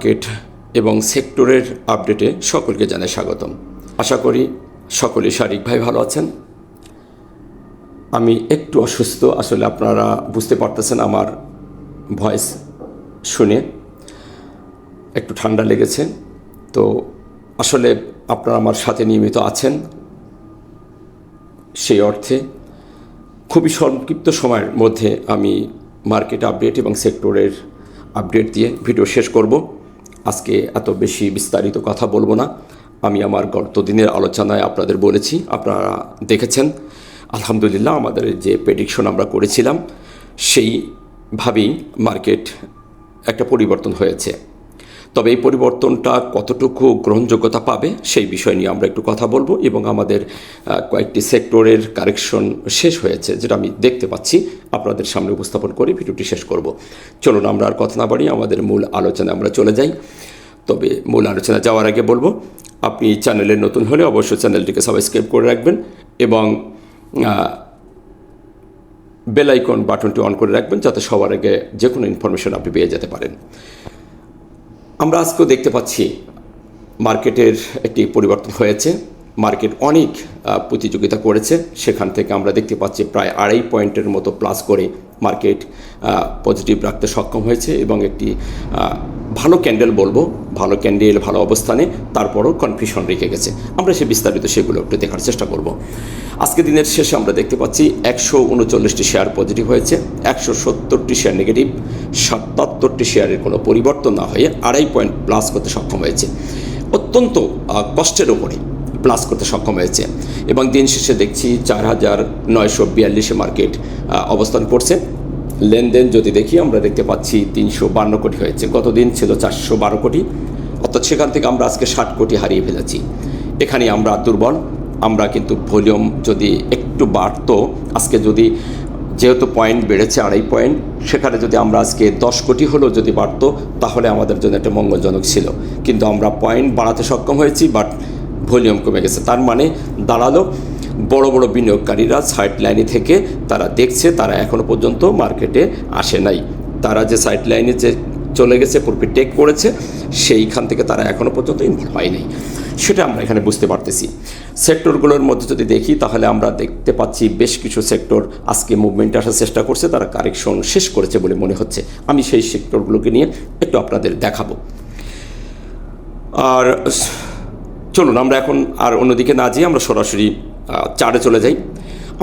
Market এবং সেক্টরের আপডেটে সকলকে জানাই স্বাগতম। আশা করি সকলে শারীরিকভাবে ভালো আছেন। আমি একটু অসুস্থ, আসলে আপনারা বুঝতে পারতেছেন আমার ভয়েস শুনে। একটু ঠান্ডা লেগেছে, তো আসলে আপনারা আমার সাথে নিয়মিত আছেন সেই অর্থে। খুবই সংক্ষিপ্ত সময়ের মধ্যে আমি মার্কেট আপডেট এবং সেক্টরের আপডেট দিয়ে ভিডিও শেষ করব। আজকে এত বেশি বিস্তারিত কথা বলব না। আমি আমার গত দিনের আলোচনায় আপনাদের বলেছি, আপনারা দেখেছেন। আলহামদুলিল্লাহ, আমাদের যে প্রেডিকশন আমরা করেছিলাম সেইভাবেই মার্কেট একটা পরিবর্তন হয়েছে। তবে এই পরিবর্তনটা কতটুকু গ্রহণযোগ্যতা পাবে সেই বিষয় নিয়ে আমরা একটু কথা বলব এবং আমাদের কয়েকটি সেক্টরের কারেকশন শেষ হয়েছে, যেটা আমি দেখতে পাচ্ছি। আপনাদের সামনে উপস্থাপন করে ভিডিওটি শেষ করব। চলুন আমরা আর কথা না বাড়ি আমাদের মূল আলোচনায় আমরা চলে যাই। তবে মূল আলোচনা যাওয়ার আগে বলব, আপনি চ্যানেলে নতুন হলে অবশ্যই চ্যানেলটিকে সাবস্ক্রাইব করে রাখবেন এবং বেল আইকন বাটনটি অন করে রাখবেন যাতে সবার আগে যে কোনো ইনফরমেশন আপনি পেয়ে যেতে পারেন। আমরা আজকেও দেখতে পাচ্ছি মার্কেটের একটি পরিবর্তন হয়েছে। মার্কেট অনেক প্রতিযোগিতা করেছে। সেখান থেকে আমরা দেখতে পাচ্ছি প্রায় আড়াই পয়েন্টের মতো প্লাস করে মার্কেট পজিটিভ রাখতে সক্ষম হয়েছে এবং একটি ভালো ক্যান্ডেল বলব, ভালো ক্যান্ডেল ভালো অবস্থানে তারপরও কনফিউশন রেখে গেছে। আমরা সে বিস্তারিত সেগুলো একটু দেখার চেষ্টা করব। আজকে দিনের শেষে আমরা দেখতে পাচ্ছি একশো উনচল্লিশটি শেয়ার পজিটিভ হয়েছে, একশো সত্তরটি শেয়ার নেগেটিভ সাতাত্তরটি শেয়ারের কোনো পরিবর্তন না হয়ে আড়াই পয়েন্ট প্লাস করতে সক্ষম হয়েছে। অত্যন্ত কষ্টের ওপরে প্লাস করতে সক্ষম হয়েছে এবং দিন শেষে দেখছি চার হাজার নয়শো বিয়াল্লিশে মার্কেট অবস্থান করছে। লেনদেন যদি দেখি, আমরা দেখতে পাচ্ছি তিনশো বান্ন কোটি হয়েছে। গতদিন ছিল চারশো বারো কোটি। অর্থাৎ সেখান থেকে আমরা আজকে ষাট কোটি হারিয়ে ফেলেছি। এখানে আমরা দুর্বল। আমরা কিন্তু ভলিউম যদি একটু বাড়তো, আজকে যদি যেহেতু পয়েন্ট বেড়েছে আড়াই পয়েন্ট সেখানে যদি আমরা আজকে দশ কোটি হলেও যদি বাড়তো, তাহলে আমাদের জন্য একটা মঙ্গলজনক ছিল। কিন্তু আমরা পয়েন্ট বাড়াতে সক্ষম হয়েছি বাট ভলিউম কমে গেছে। তার মানে দাঁড়াল বড় বড় বিনিয়োগকারীরা সাইড লাইনে থেকে তারা দেখছে, তারা এখনও পর্যন্ত মার্কেটে আসে নাই। তারা যে সাইড লাইনে যে চলে গেছে, প্রফিট টেক করেছে, সেইখান থেকে তারা এখনও পর্যন্ত ইনভলভ হয়নি। সেটা আমরা এখানে বুঝতে পারতেছি। সেক্টরগুলোর মধ্যে যদি দেখি, তাহলে আমরা দেখতে পাচ্ছি বেশ কিছু সেক্টর আজকে মুভমেন্টে আসার চেষ্টা করছে, তারা কারেকশন শেষ করেছে বলে মনে হচ্ছে। আমি সেই সেক্টরগুলোকে নিয়ে একটু আপনাদের দেখাবো। আর চলুন, আমরা এখন আর অন্যদিকে না যেয়ে আমরা সরাসরি চারে চলে যাই।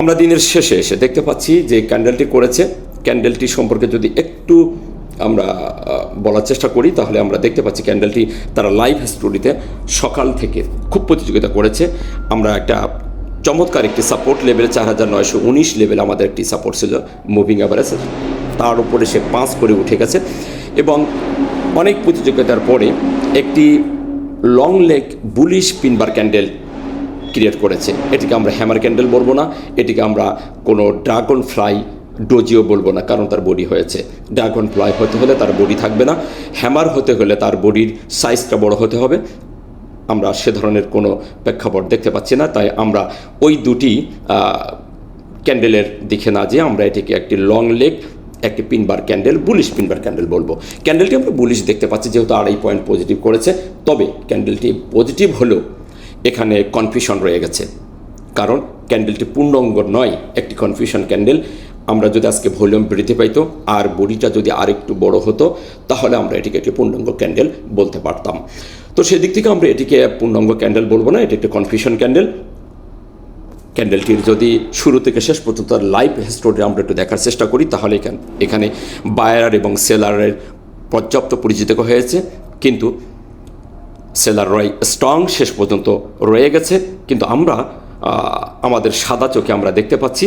আমরা দিনের শেষে এসে দেখতে পাচ্ছি যে ক্যান্ডেলটি করেছে। ক্যান্ডেলটি সম্পর্কে যদি একটু আমরা বলার চেষ্টা করি, তাহলে আমরা দেখতে পাচ্ছি ক্যান্ডেলটি তারা লাইভ স্টোরিতে সকাল থেকে খুব প্রতিযোগিতা করেছে। আমরা একটা চমৎকার একটি সাপোর্ট লেভেলে চার হাজার নয়শো উনিশ লেভেল আমাদের একটি সাপোর্ট ছিল মুভিং অ্যাভারেজের তার উপরে সে পাঁচ করে উঠে গেছে এবং অনেক প্রতিযোগিতার পরে একটি long leg bullish pin bar candle create করেছে। এটিকে আমরা হ্যামার ক্যান্ডেল বলব না, এটিকে আমরা কোনো ড্রাগন ফ্লাই ডোজিও বলব না, কারণ তার বডি হয়েছে। ড্রাগন ফ্লাই হতে হলে তার বডি থাকবে না। হ্যামার হতে হলে তার বডির সাইজটা বড় হতে হবে। আমরা সে ধরনের কোনো প্রেক্ষাপট দেখতে পাচ্ছি না, তাই আমরা ওই দুটি ক্যান্ডেলের দিকে না যেয়ে আমরা এটিকে একটি লং লেগ একটি pin bar candle bullish pin bar candle বলব। ক্যান্ডেলটি আমরা বুলিশ দেখতে পাচ্ছি, যেহেতু আড়াই পয়েন্ট পজিটিভ করেছে, তবে ক্যান্ডেলটি পজিটিভ হলেও এখানে কনফিউশন রয়ে গেছে। কারণ ক্যান্ডেলটি পূর্ণাঙ্গ নয়, একটি কনফিউশন ক্যান্ডেল আমরা যদি আজকে ভলিউম বৃদ্ধি পাইতো আর বডিটা যদি আরেকটু বড় হতো, তাহলে আমরা এটিকে একটি পূর্ণাঙ্গ ক্যান্ডেল বলতে পারতাম। তো সেদিক থেকে আমরা এটিকে পূর্ণাঙ্গ ক্যান্ডেল বলব না, এটি একটি কনফিউশন ক্যান্ডেল। ক্যান্ডেলটির যদি শুরু থেকে শেষ পর্যন্ত লাইভ স্টোরি আমরা একটু দেখার চেষ্টা করি, তাহলে এখানে বায়ার এবং সেলারের পর্যাপ্ত পরিচিত হয়েছে, কিন্তু সেলার রয় স্ট্রং, শেষ পর্যন্ত রয়ে গেছে। কিন্তু আমরা আমাদের সাদা চোখে আমরা দেখতে পাচ্ছি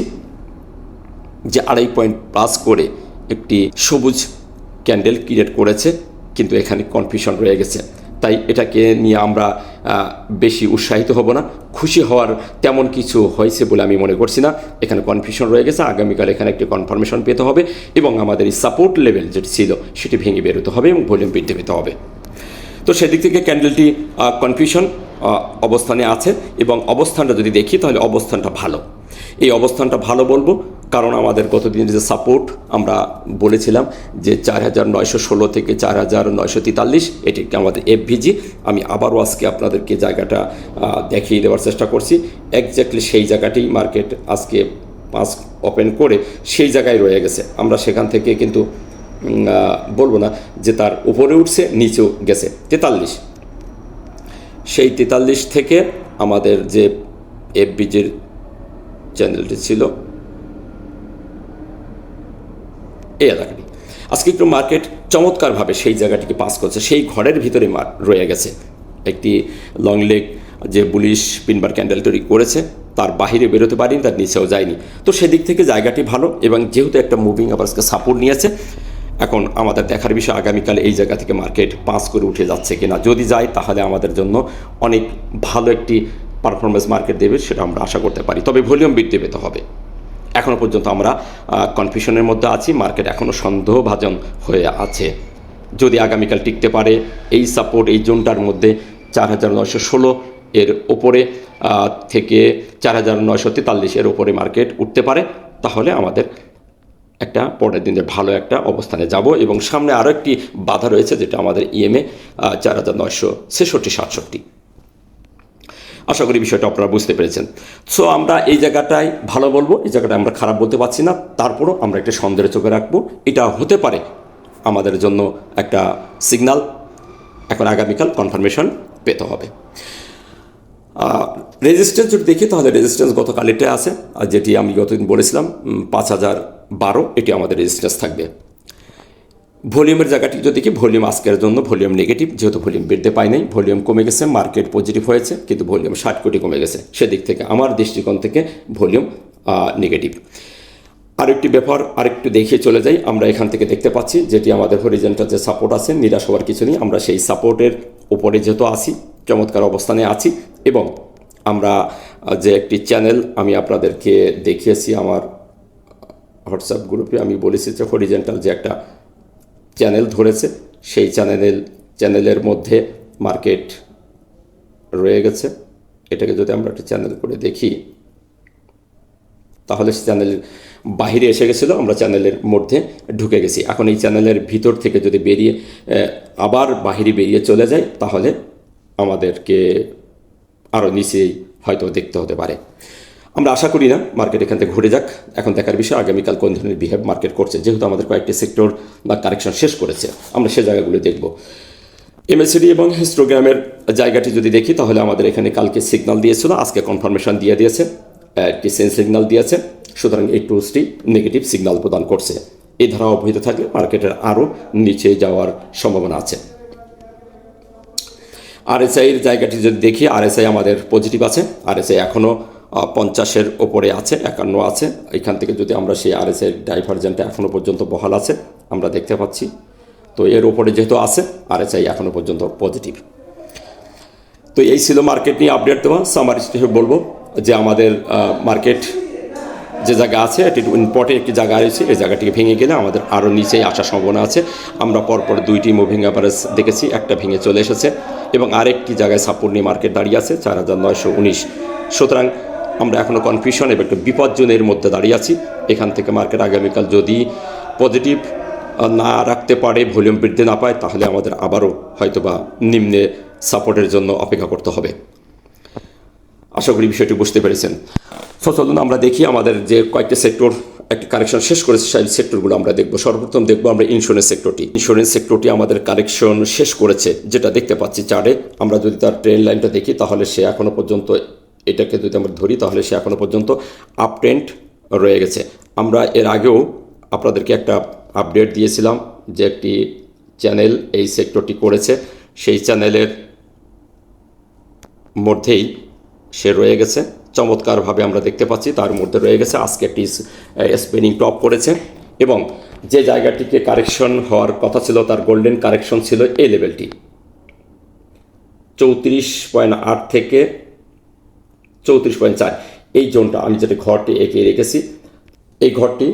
যে আড়াই পয়েন্ট প্লাস করে একটি সবুজ ক্যান্ডেল ক্রিয়েট করেছে, কিন্তু এখানে কনফিউশন রয়ে গেছে। তাই এটাকে নিয়ে আমরা বেশি উৎসাহিত হব না। খুশি হওয়ার তেমন কিছু হয়েছে বলে আমি মনে করছি না। এখানে কনফিউশন রয়ে গেছে। আগামীকাল এখানে একটি কনফার্মেশন পেতে হবে এবং আমাদের এই সাপোর্ট লেভেল যেটি ছিল, সেটি ভেঙে বেরোতে হবে এবং ভলিউম বৃদ্ধি পেতে হবে। তো সেদিক থেকে ক্যান্ডেলটি কনফিউশন অবস্থানে আছে এবং অবস্থানটা যদি দেখি, তাহলে অবস্থানটা ভালো। এই অবস্থানটা ভালো বলব। কারণ আমাদের গতদিনের যে সাপোর্ট আমরা বলেছিলাম যে চার হাজার নয়শো ষোলো থেকে চার হাজার নয়শো তেতাল্লিশ, এটি একটি আমাদের এফভিজি আমি আবারও আজকে আপনাদেরকে জায়গাটা দেখিয়ে দেওয়ার চেষ্টা করছি। একজাক্টলি সেই জায়গাটি মার্কেট আজকে পাঁচ ওপেন করে সেই জায়গায় রয়ে গেছে। আমরা সেখান থেকে কিন্তু বলব না যে তার উপরে উঠছে, নিচেও গেছে। তেতাল্লিশ। সেই তেতাল্লিশ থেকে আমাদের যে এফবিজির চ্যানেলটি ছিল এই এলাকাটি আজকে একটু মার্কেট চমৎকারভাবে সেই জায়গাটিকে পাস করছে, সেই ঘরের ভিতরে রয়ে গেছে। একটি লং লেগ যে বুলিশ পিনবার ক্যান্ডেল তৈরি করেছে, তার বাহিরে বেরোতে পারিনি, তার নিচেও যায়নি। তো সেদিক থেকে জায়গাটি ভালো এবং যেহেতু একটা মুভিং আবারসকে সাপোর্ট নিয়েছে, এখন আমাদের দেখার বিষয় আগামীকাল এই জায়গা থেকে মার্কেট পাস করে উঠে যাচ্ছে কিনা। যদি যায়, তাহলে আমাদের জন্য অনেক ভালো একটি পারফরমেন্স মার্কেট দেবে, সেটা আমরা আশা করতে পারি। তবে ভলিউম বৃদ্ধি পেতে হবে। এখনও পর্যন্ত আমরা কনফিউশনের মধ্যে আছি মার্কেট এখনও সন্দেহভাজন হয়ে আছে। যদি আগামীকাল টিকতে পারে, এই সাপোর্ট এই জোনটার মধ্যে চার হাজার নয়শো ষোলো এর ওপরে থেকে চার হাজার নয়শো তেতাল্লিশ এর ওপরে মার্কেট উঠতে পারে, তাহলে আমাদের একটা পরের দিনের ভালো একটা অবস্থানে যাব এবং সামনে আরও একটি বাধা রয়েছে, যেটা আমাদের ইএমএ চার হাজার নয়শো ছেষট্টি সাতষট্টি। আশা করি বিষয়টা আপনারা বুঝতে পেরেছেন। সো আমরা এই জায়গাটায় ভালো বলব, এই জায়গাটা আমরা খারাপ বলতে পারছি না। তারপরও আমরা একটা সন্দেহের চোখে রাখব। এটা হতে পারে আমাদের জন্য একটা সিগনাল এখন আগামীকাল কনফার্মেশন পেতে হবে। রেজিস্ট্যান্স যদি দেখি, তাহলে রেজিস্ট্যান্স গতকাল এটা আছে। আর যেটি আমি গতদিন বলেছিলাম পাঁচ হাজার বারো, এটি আমাদের রেজিস্ট্যান্স থাকবে। ভলিউমের জায়গাটি যদি দেখি, ভলিউম আজকের জন্য ভলিউম নেগেটিভ যেহেতু ভলিউম বৃদ্ধি পায় নাই, ভলিউম কমে গেছে মার্কেট পজিটিভ হয়েছে, কিন্তু ভলিউম ষাট কোটি কমে গেছে। সেদিক থেকে আমার দৃষ্টিকোণ থেকে ভলিউম নেগেটিভ আরেকটি ব্যাপার, আরেকটু দেখিয়ে চলে যাই। আমরা এখান থেকে দেখতে পাচ্ছি যেটি আমাদের হরিজেন্টাল যে সাপোর্ট আছে, নিরাশ হওয়ার কিছু নেই। আমরা সেই সাপোর্টের উপরে যেহেতু আছি, চমৎকার অবস্থানে আছি এবং আমরা যে একটি চ্যানেল আমি আপনাদেরকে দেখিয়েছি আমার হোয়াটসঅ্যাপ গ্রুপে আমি বলেছি যে হরিজেন্টাল যে একটা চ্যানেল ধরেছে, সেই চ্যানেলের চ্যানেলের মধ্যে মার্কেট রয়ে গেছে। এটাকে যদি আমরা একটা চ্যানেল করে দেখি, তাহলে সে চ্যানেলের বাহিরে এসে গেছিল, আমরা চ্যানেলের মধ্যে ঢুকে গেছি। এখন এই চ্যানেলের ভিতর থেকে যদি বেরিয়ে আবার বাহিরে বেরিয়ে চলে যায় তাহলে আমাদেরকে আরও নিচেই হয়তো দেখতে হতে পারে। আমরা আশা করি না মার্কেট এখান থেকে ঘুরে যাক। এখন দেখার বিষয়, আগামীকাল কোন ধরনের বিহেভ মার্কেট করছে, যেহেতু আমাদের কয়েকটি সেক্টর বা কারেকশন শেষ করেছে, আমরা সে জায়গাগুলো দেখব। এমএসিডি এবং হিস্টোগ্রামের জায়গাটি যদি দেখি, তাহলে আমাদের এখানে কালকে সিগনাল দিয়েছিল, আজকে কনফার্মেশন দিয়ে দিয়েছে, একটি সেন সিগনাল দিয়েছে, সুতরাং এই টুলসটি নেগেটিভ সিগন্যাল প্রদান করছে। এই ধারা অব্যাহত থাকলে মার্কেটের আরও নিচে যাওয়ার সম্ভাবনা আছে। আরএসআইয়ের জায়গাটি যদি দেখি আরএসআই আমাদের পজিটিভ আছে। আরএসআই এখনও পঞ্চাশের ওপরে আছে, একান্ন আছে। এখান থেকে যদি আমরা সেই আরএসআই ডাইভারজেন্টটা এখনও পর্যন্ত বহাল আছে, আমরা দেখতে পাচ্ছি। তো এর ওপরে যেহেতু আছে আর এস আই এখনও পর্যন্ত পজিটিভ তো এই ছিল মার্কেট নিয়ে আপডেট দেওয়া। সামার বলব যে আমাদের মার্কেট যে জায়গা আছে, এটি ইম্পর্টেন্ট একটি জায়গা রয়েছে। এই জায়গাটিকে ভেঙে গেলে আমাদের আরও নিচেই আসার সম্ভাবনা আছে। আমরা পরপর দুইটি মুভিং অ্যাভারেজ দেখেছি, একটা ভেঙে চলে এসেছে। এবং আরেকটি জায়গায় সাপোর্ট নিয়ে মার্কেট দাঁড়িয়ে আছে, চার হাজার নয়শো উনিশ। সুতরাং আমরা এখনও কনফিউশন এবং একটু বিপজ্জনের মধ্যে দাঁড়িয়ে আছি। এখান থেকে মার্কেট আগামীকাল যদি পজিটিভ না রাখতে পারে ভলিউম বৃদ্ধি না পায়, তাহলে আমাদের আবারও হয়তোবা নিম্নে সাপোর্টের জন্য অপেক্ষা করতে হবে। আশা করি বিষয়টি বুঝতে পেরেছেন। তো চলুন আমরা দেখি আমাদের যে কয়েকটি সেক্টর একটি কারেকশন শেষ করেছে সেই সেক্টরগুলো আমরা দেখব। সর্বপ্রথম দেখব আমরা ইন্স্যুরেন্স সেক্টরটি ইন্স্যুরেন্স সেক্টরটি আমাদের কারেকশন শেষ করেছে, যেটা দেখতে পাচ্ছি চারে আমরা যদি তার ট্রেন লাইনটা দেখি, তাহলে সে এখনও পর্যন্ত এটাকে যদি আমরা ধরি, তাহলে সে এখনও পর্যন্ত আপ রয়ে গেছে। আমরা এর আগেও আপনাদেরকে একটা আপডেট দিয়েছিলাম যে একটি চ্যানেল এই সেক্টরটি করেছে। সেই চ্যানেলের মধ্যেই সে রয়ে গেছে। চমৎকারভাবে আমরা দেখতে পাচ্ছি, তার মধ্যে রয়ে গেছে। আজকে একটি স্পিনিং টপ করেছে এবং যে জায়গাটিকে কারেকশন হওয়ার কথা ছিল, তার গোল্ডেন কারেকশন ছিল এই লেভেলটি চৌত্রিশ পয়েন্ট আট থেকে চৌত্রিশ পয়েন্ট চার। এই জোনটা আমি যেটা ঘরটি এঁকে রেখেছি, এই ঘরটি,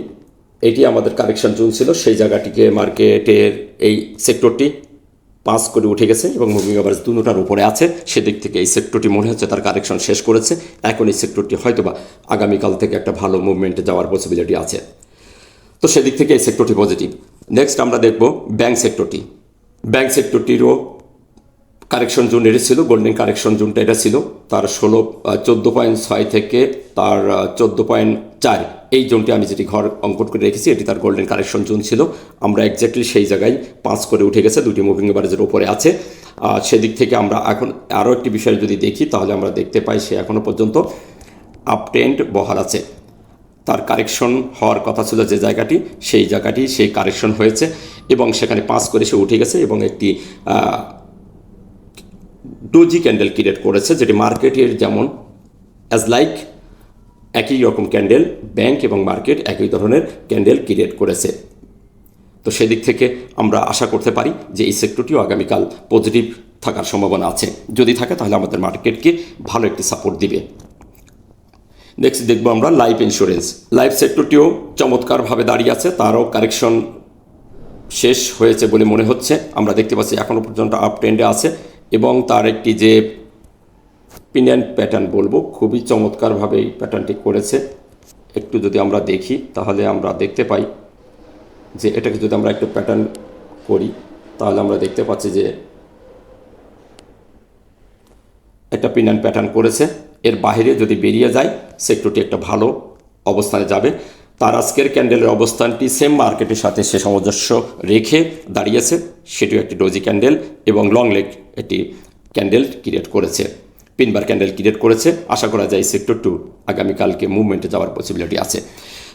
এটি আমাদের কারেকশন জোন ছিল, সেই জায়গাটিকে মার্কেটের এই সেক্টরটি পাস করে উঠে গেছে এবং মুভিং অ্যাভারেজ দুটার উপরে আছে, সেদিক থেকে এই সেক্টরটি মনে হচ্ছে তার কারেকশন শেষ করেছে। এখন এই সেক্টরটি হয়তোবা আগামীকাল থেকে একটা ভালো মুভমেন্টে যাওয়ার পসিবিলিটি আছে। তো সেদিক থেকে এই সেক্টরটি পজিটিভ নেক্সট আমরা দেখব ব্যাংক সেক্টরটি ব্যাংক সেক্টরটিরও কারেকশন জোন এটা ছিল গোল্ডেন কারেকশন জোনটা এটা ছিল। তার ষোলো চোদ্দ পয়েন্ট ছয় থেকে তার চোদ্দ পয়েন্ট চার এই জোনটি আমি যেটি ঘর অঙ্কন করে রেখেছি, এটি তার গোল্ডেন কারেকশন জোন ছিল। আমরা এক্স্যাক্টলি সেই জায়গায় পাঁচ করে উঠে গেছে, দুটি মুভিং এভারেজের ওপরে আছে। সেদিক থেকে আমরা এখন আরও একটি বিষয় যদি দেখি, তাহলে আমরা দেখতে পাই সে এখনও পর্যন্ত আপ ট্রেন্ড বহাল আছে। তার কারেকশন হওয়ার কথা ছিল যে জায়গাটি, সেই জায়গাটি সেই কারেকশন হয়েছে এবং সেখানে পাস করে সে উঠে গেছে এবং একটি ডোজি ক্যান্ডেল ক্রিয়েট করেছে, যেটি মার্কেটের যেমন অ্যাজ লাইক একই রকম ক্যান্ডেল ব্যাংক এবং মার্কেট একই ধরনের ক্যান্ডেল ক্রিয়েট করেছে। তো সেদিক থেকে আমরা আশা করতে পারি যে এই সেক্টরটিও আগামীকাল পজিটিভ থাকার সম্ভাবনা আছে। যদি থাকে, তাহলে আমাদের মার্কেটকে ভালো একটি সাপোর্ট দিবে। নেক্সট দেখব আমরা লাইফ ইন্স্যুরেন্স লাইফ সেক্টরটিও চমৎকারভাবে দাঁড়িয়ে আছে, তারও কারেকশন শেষ হয়েছে বলে মনে হচ্ছে। আমরা দেখতে পাচ্ছি এখনও পর্যন্ত আপ ট্রেন্ডে আছে। এবং তার একটি যে পিনিয়ন প্যাটার্ন বলব, খুবই চমৎকারভাবে এই প্যাটার্নটি করেছে। একটু যদি আমরা দেখি, তাহলে আমরা দেখতে পাই যে এটাকে যদি আমরা একটু প্যাটার্ন করি, তাহলে আমরা দেখতে পাচ্ছি যে একটা পিনান প্যাটার্ন করেছে। এর বাইরে যদি বেরিয়ে যায়, সেক্টরটি একটা ভালো অবস্থানে যাবে। তার আজকের ক্যান্ডেলের অবস্থানটি সেম মার্কেটের সাথে সে সামঞ্জস্য রেখে দাঁড়িয়েছে। সেটিও একটি ডোজি ক্যান্ডেল এবং লং লেগ একটি ক্যান্ডেল ক্রিয়েট করেছে। পিনবার ক্যান্ডেল ক্রিয়েট করেছে। আশা করা যায় সেক্টর টু আগামীকালকে মুভমেন্টে যাওয়ার পসিবিলিটি আছে।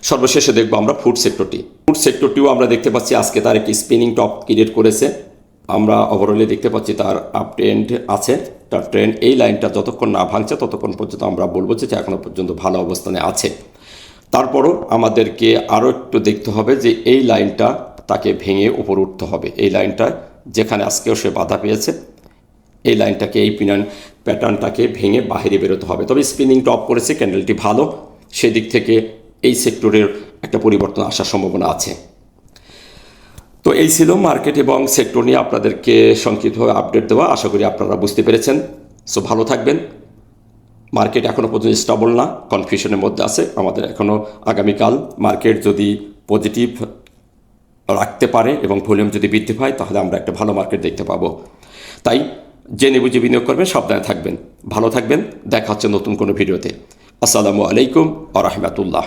সর্বশেষে দেখব আমরা ফুড সেক্টরটি ফুড সেক্টরটিও আমরা দেখতে পাচ্ছি আজকে তার একটি স্পিনিং টপ ক্রিয়েট করেছে। আমরা ওভারঅলে দেখতে পাচ্ছি তার আপ ট্রেন্ড আছে। তার ট্রেন্ড এই লাইনটা যতক্ষণ না ভাঙছে ততক্ষণ পর্যন্ত আমরা বলব যে এখনও পর্যন্ত ভালো অবস্থানে আছে। তারপরও আমাদেরকে আরও একটু দেখতে হবে যে এই লাইনটা তাকে ভেঙে উপর উঠতে হবে। এই লাইনটা যেখানে আজকেও সে বাধা পেয়েছে, এই লাইনটাকে, এই পিনান প্যাটার্নটাকে ভেঙে বাইরে বেরোতে হবে। তবে স্পিনিং টপ করেছে, ক্যান্ডেলটি ভালো। সেদিক থেকে এই সেক্টরের একটা পরিবর্তন আসার সম্ভাবনা আছে। তো এই ছিল মার্কেট এবং সেক্টর নিয়ে আপনাদেরকে সংক্ষিপ্তভাবে আপডেট দেওয়া। আশা করি আপনারা বুঝতে পেরেছেন। সো ভালো থাকবেন। মার্কেট এখনও পর্যন্ত স্টাবল না কনফিউশনের মধ্যে আছে। আমাদের এখনও আগামীকাল মার্কেট যদি পজিটিভ রাখতে পারে এবং ভলিউম যদি বৃদ্ধি পায়, তাহলে আমরা একটা ভালো মার্কেট দেখতে পাবো। তাই জেনে বুঝে বিনিয়োগ করবেন, সাবধানে থাকবেন। ভালো থাকবেন, দেখা হচ্ছে নতুন কোনো ভিডিওতে। আসসালামু আলাইকুম আ রহমতুল্লাহ।